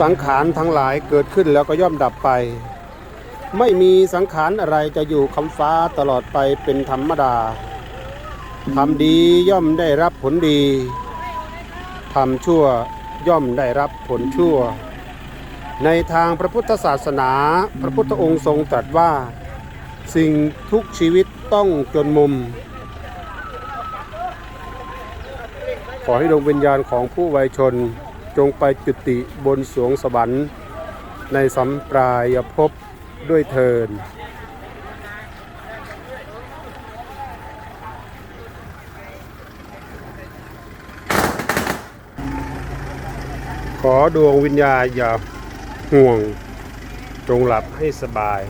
สังขารทั้งหลายเกิดขึ้นแล้วก็ย่อมดับไป ไม่มีสังขารอะไรจะอยู่คำฟ้าตลอดไปเป็นธรรมดาทำดีย่อมได้รับผลดีทำชั่วย่อมได้รับผลชั่ว ในทางพระพุทธศาสนา พระพุทธองค์ทรงตรัสว่า สิ่งทุกชีวิตต้องจนมุม ขอให้ดวงวิญญาณของผู้วัยชน จงไปจุติบนสวงสวรรค์ ในสัมปรายภพด้วยเทินขอดวงวิญญาณอย่าห่วง จงหลับให้สบาย